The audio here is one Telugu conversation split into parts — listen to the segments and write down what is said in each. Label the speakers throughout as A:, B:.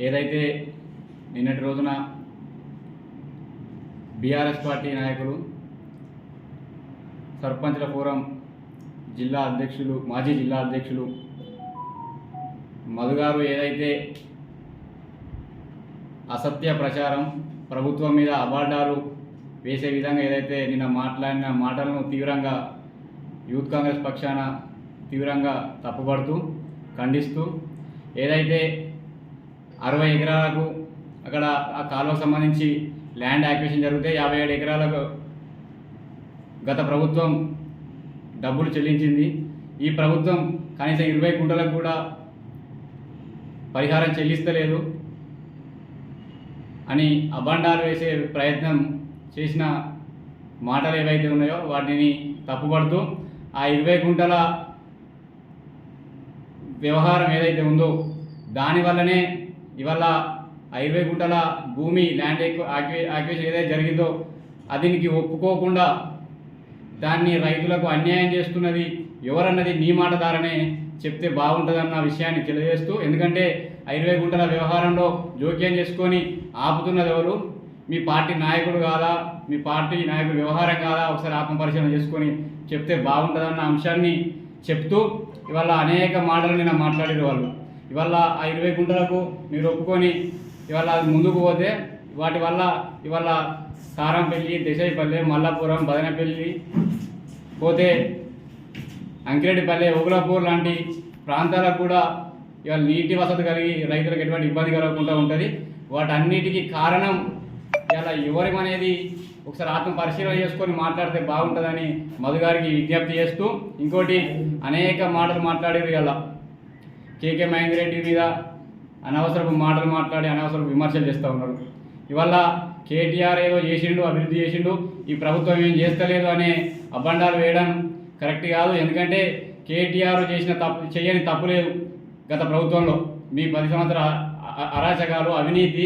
A: ఏదైతే నిన్నటి రోజున బీఆర్ఎస్ పార్టీ నాయకులు సర్పంచ్ల ఫోరం జిల్లా అధ్యక్షులు మాజీ జిల్లా అధ్యక్షులు మధుగారు ఏదైతే అసత్య ప్రచారం ప్రభుత్వం మీద అబార్డాలు వేసే విధంగా ఏదైతే నిన్న మాట్లాడిన మాటలను తీవ్రంగా యూత్ కాంగ్రెస్ పక్షాన తీవ్రంగా తప్పుపడుతూ ఖండిస్తూ ఏదైతే అరవై ఎకరాలకు అక్కడ ఆ కాలువకు సంబంధించి ల్యాండ్ యాక్విషన్ జరిగితే యాభై ఏడు ఎకరాలకు గత ప్రభుత్వం డబ్బులు చెల్లించింది. ఈ ప్రభుత్వం కనీసం ఇరవై గుంటలకు కూడా పరిహారం చెల్లిస్తలేదు అని అబాండాలు వేసే ప్రయత్నం చేసిన మాటలు ఏవైతే ఉన్నాయో వాటిని తప్పుపడుతూ ఆ ఇరవై గుంటల వ్యవహారం ఏదైతే ఉందో దానివల్లనే ఇవాళ ఇరవై గుంటల భూమి ల్యాండ్ ఆక్యువేషన్ ఏదైతే జరిగిందో అదినికి ఒప్పుకోకుండా దాన్ని రైతులకు అన్యాయం చేస్తున్నది ఎవరన్నది నీ మాట దారనే చెప్తే బాగుంటుందన్న విషయాన్ని తెలియజేస్తూ ఎందుకంటే ఇరవై గుంటల వ్యవహారంలో జోక్యం చేసుకొని ఆపుతున్నది ఎవరు? మీ పార్టీ నాయకుడు కాదా? మీ పార్టీ నాయకుడు వ్యవహారం కాదా? ఒకసారి ఆత్మపరిశీలన చేసుకొని చెప్తే బాగుంటుందన్న అంశాన్ని చెప్తూ ఇవాళ అనేక మాటలు నిన్న మాట్లాడేది వాళ్ళు. ఇవాళ ఆ ఇరవై గుంటలకు మీరు ఒప్పుకొని ఇవాళ అది ముందుకు పోతే వాటి వల్ల ఇవాళ కారంపల్లి దేశాయిపల్లి మల్లాపురం బదనపల్లి పోతే అంకిరెడ్డిపల్లె ఉగులపూర్ లాంటి ప్రాంతాలకు కూడా ఇవాళ నీటి వసతి కలిగి రైతులకు ఎటువంటి ఇబ్బంది కలగకుండా ఉంటుంది. వాటన్నిటికీ కారణం ఇలా ఎవరిమనేది ఒకసారి ఆత్మ పరిశీలన చేసుకొని మాట్లాడితే బాగుంటుందని మధుగారికి విజ్ఞప్తి చేస్తూ ఇంకోటి అనేక మాటలు మాట్లాడారు ఇలా కేకే మహేందర్ రెడ్డి మీద అనవసరపు మాటలు మాట్లాడి అనవసరపు విమర్శలు చేస్తూ ఉన్నారు. ఇవాళ కేటీఆర్ ఏదో చేసిండు అభివృద్ధి చేసిండు ఈ ప్రభుత్వం ఏం చేస్తలేదు అనే అబండాలు వేయడం కరెక్ట్ కాదు. ఎందుకంటే కేటీఆర్ చేసిన తప్పు చేయని తప్పు లేదు గత ప్రభుత్వంలో. మీ పది సంవత్సర అరాచకాలు అవినీతి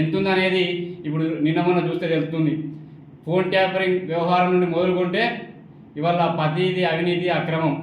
A: ఎంతుందనేది ఇప్పుడు నిన్న మొన్న చూస్తే తెలుస్తుంది. ఫోన్ ట్యాపరింగ్ వ్యవహారం నుండి మొదలుకుంటే ఇవాళ ప్రతిది అవినీతి అక్రమం.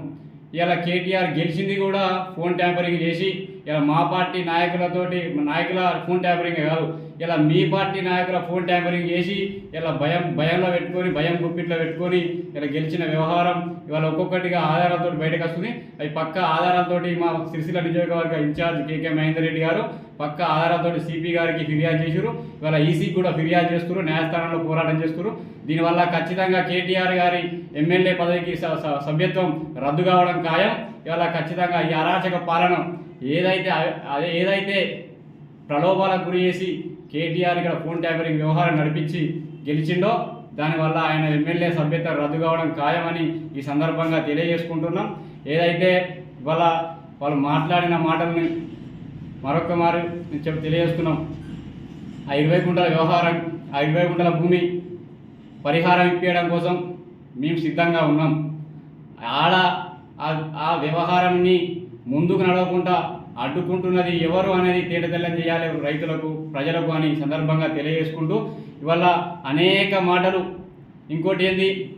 A: ఇలా కేటీఆర్ గెలిచింది కూడా ఫోన్ ట్యాంపరింగ్ చేసి ఇలా మా పార్టీ నాయకులతోటి నాయకుల ఫోన్ ట్యాంపరింగ్ కాదు ఇలా మీ పార్టీ నాయకుల ఫోన్ ట్యాంపరింగ్ చేసి ఇలా భయం భయంలో పెట్టుకొని భయం గుప్పిట్లో పెట్టుకొని ఇలా గెలిచిన వ్యవహారం ఇవాళ ఒక్కొక్కటిగా ఆధారాలతో బయటకు వస్తుంది. అవి పక్క ఆధారాలతోటి మా సిరిసిల్ల నియోజకవర్గ ఇన్ఛార్జ్ కేకే మహేందర్ రెడ్డి గారు పక్క ఆధారంతో సిపి గారికి ఫిర్యాదు చేశారు ఇవాళ ఈసీ కూడా ఫిర్యాదు చేస్తున్నారు న్యాయస్థానంలో పోరాటం చేస్తున్నారు దీనివల్ల ఖచ్చితంగా కేటీఆర్ గారి ఎమ్మెల్యే పదవికి స- సభ్యత్వం రద్దు కావడం ఖాయం. ఇవాళ ఖచ్చితంగా ఈ అరాచక పాలన ఏదైతే అదే ఏదైతే ప్రలోభాలకు గురి చేసి కేటీఆర్ ఇక్కడ ఫోన్ ట్యాపరింగ్ వ్యవహారం నడిపించి గెలిచిండో దానివల్ల ఆయన ఎమ్మెల్యే సభ్యత రద్దు కావడం ఖాయమని ఈ సందర్భంగా తెలియజేసుకుంటున్నాం. ఏదైతే ఇవాళ వాళ్ళు మాట్లాడిన మాటల్ని మరొక మారు నేను చెప్పి తెలియజేస్తున్నాం. ఆ ఇరవై గుంటల వ్యవహారం ఆ ఇరవై గుంటల భూమి పరిహారం ఇప్పించడం కోసం మేము సిద్ధంగా ఉన్నాం. ఆడ ఆ- వ్యవహారాన్ని ముందుకు నడవకుండా అడ్డుకుంటున్నది ఎవరు అనేది తేటతెల్లం చేయాలి రైతులకు ప్రజలకు అని సందర్భంగా తెలియజేసుకుంటూ ఇవాళ అనేక మాటలు. ఇంకోటి ఏంది?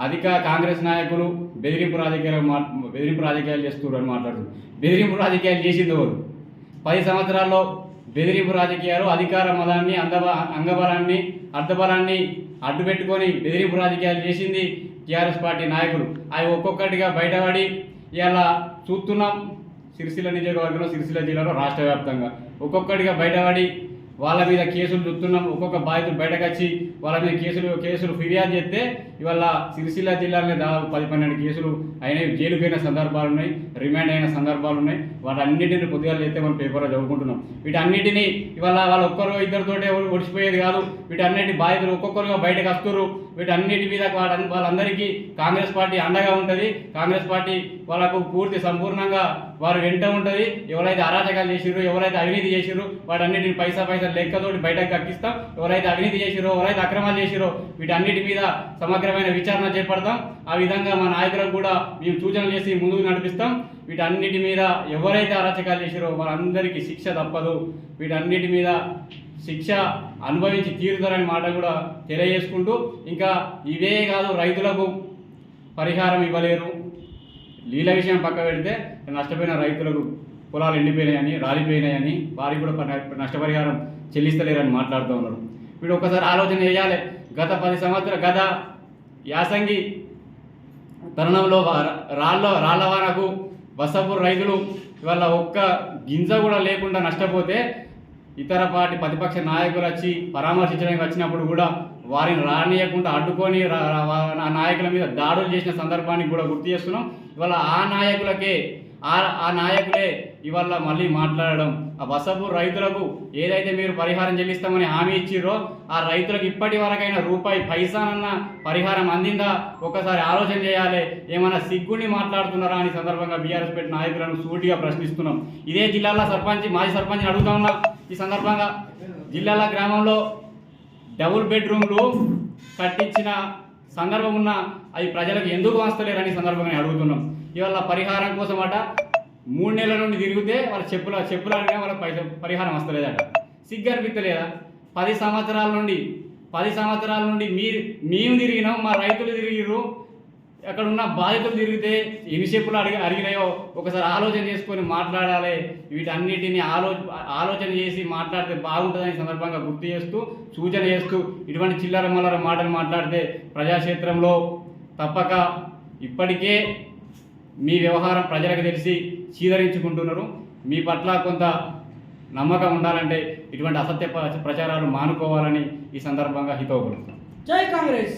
A: అధిక కాంగ్రెస్ నాయకులు బెదిరింపు రాజకీయాలు మా బెదిరింపు రాజకీయాలు చేస్తున్నారు అని మాట్లాడుతున్నారు. బెదిరింపు రాజకీయాలు చేసింది ఎవరు? పది సంవత్సరాల్లో బెదిరింపు రాజకీయాలు అధికార మదాన్ని అందబ అంగబలాన్ని అర్ధబలాన్ని అడ్డుపెట్టుకొని బెదిరింపు రాజకీయాలు చేసింది టీఆర్ఎస్ పార్టీ నాయకులు. అవి ఒక్కొక్కటిగా బయటపడి ఇలా చూస్తున్నాం సిరిసిల్ల నియోజకవర్గంలో సిరిసిల్ల జిల్లాలో రాష్ట్ర వ్యాప్తంగా. ఒక్కొక్కటిగా బయటపడి వాళ్ళ మీద కేసులు చూస్తున్నాం ఒక్కొక్క బాధితులు బయటకు వచ్చి వాళ్ళ మీద కేసులు కేసులు ఫిర్యాదు చేస్తే ఇవాళ సిరిసిల్ల జిల్లాలోనే దాదాపు పది పన్నెండు కేసులు అయినాయి. జైలుకు అయిన సందర్భాలు ఉన్నాయి రిమాండ్ అయిన సందర్భాలు ఉన్నాయి. వాటన్నిటిని పొద్దుగా చేస్తే మనం పేపర్లో చదువుకుంటున్నాం. వీటన్నిటిని ఇవాళ వాళ్ళు ఒక్కరు ఇద్దరితోటే ఒడిచిపోయేది కాదు. వీటన్నిటి బాధితులు ఒక్కొక్కరుగా బయటకు వస్తున్నారు వీటన్నిటి మీద వాళ్ళందరికీ కాంగ్రెస్ పార్టీ అండగా ఉంటుంది. కాంగ్రెస్ పార్టీ వాళ్ళకు పూర్తి సంపూర్ణంగా వారు వెంట ఉంటుంది. ఎవరైతే అరాచకాలు చేసిరో ఎవరైతే అవినీతి చేసిరో వాటన్నిటిని పైసా పైసా లెక్కతోటి బయటకు కక్కిస్తాం. ఎవరైతే అవినీతి చేసిరో ఎవరైతే అక్రమాలు చేసిరో వీటన్నిటి మీద సమగ్ర సమగ్రమైన విచారణ చేపడతాం. ఆ విధంగా మా నాయకులకు కూడా మేము సూచనలు చేసి ముందుకు నడిపిస్తాం. వీటన్నిటి మీద ఎవరైతే అరాచకాలు చేశారో వాళ్ళందరికీ శిక్ష తప్పదు. వీటన్నిటి మీద శిక్ష అనుభవించి తీరుతారని మాట కూడా తెలియజేసుకుంటూ ఇంకా ఇవే కాదు రైతులకు పరిహారం ఇవ్వలేరు. నీళ్ళ విషయం పక్క పెడితే నష్టపోయిన రైతులకు పొలాలు ఎండిపోయినాయని రాలిపోయినాయని వారికి కూడా నష్టపరిహారం చెల్లిస్తలేరని మాట్లాడుతూ ఉన్నారు. వీడు ఒక్కసారి ఆలోచన చేయాలి. గత పది సంవత్సరాల గత యాసంగి తరుణంలో రాళ్ళ రాళ్ళవారకు వసపూర్ రైతులు ఇవాళ ఒక్క గింజ కూడా లేకుండా నష్టపోతే ఇతర పార్టీ ప్రతిపక్ష నాయకులు వచ్చి పరామర్శించడానికి వచ్చినప్పుడు కూడా వారిని రానియకుండా అడ్డుకొని రా- ఆ నాయకుల మీద దాడులు చేసిన సందర్భాన్ని కూడా గుర్తు చేస్తున్నాం. ఇవాళ ఆ నాయకులకే ఆ ఆ నాయకులే ఇవాళ మళ్ళీ మాట్లాడడం. ఆ వసపు రైతులకు ఏదైతే మీరు పరిహారం చెల్లిస్తామని హామీ ఇచ్చిర్రో ఆ రైతులకు ఇప్పటి వరకైనా రూపాయి పైసానన్న పరిహారం అందిందా? ఒకసారి ఆలోచన చేయాలి. ఏమైనా సిగ్గుని మాట్లాడుతున్నారా అని సందర్భంగా బీఆర్ఎస్ పెట్టిన నాయకులను సూటిగా ప్రశ్నిస్తున్నాం. ఇదే జిల్లాలో సర్పంచ్ మాజీ సర్పంచ్ని అడుగుతా ఉన్నా ఈ సందర్భంగా. జిల్లాల గ్రామంలో డబుల్ బెడ్రూమ్లు కట్టించిన సందర్భం ఉన్న అవి ప్రజలకు ఎందుకు వస్తలేరని సందర్భంగా అడుగుతున్నాం. ఇవాళ పరిహారం కోసం అట మూడు నెలల నుండి తిరిగితే వాళ్ళ చెప్పుల చెప్పులు అడిగినా వాళ్ళకి పరిహారం వస్తలేదట. సిగ్గు అనిపించలేదా పది సంవత్సరాల నుండి పది సంవత్సరాల నుండి మీ మేము తిరిగినాం మా రైతులు తిరిగిర్రు అక్కడ ఉన్న బాధితులు తిరిగితే ఎన్ని చెప్పులు అడిగి అడిగినాయో ఒకసారి ఆలోచన చేసుకొని మాట్లాడాలి. వీటన్నిటిని ఆలో ఆలోచన చేసి మాట్లాడితే బాగుంటుందని సందర్భంగా గుర్తు చేస్తూ సూచన చేస్తూ ఇటువంటి చిల్లర మల్లర మాటలు మాట్లాడితే ప్రజాక్షేత్రంలో తప్పక ఇప్పటికే మీ వ్యవహారం ప్రజలకు తెలిసి చీదరించుకుంటున్నారు. మీ పట్ల కొంత నమ్మకం ఉండాలంటే ఇటువంటి అసత్య ప్ర- ప్రచారాలు మానుకోవాలని ఈ సందర్భంగా హితవు
B: జై కాంగ్రెస్!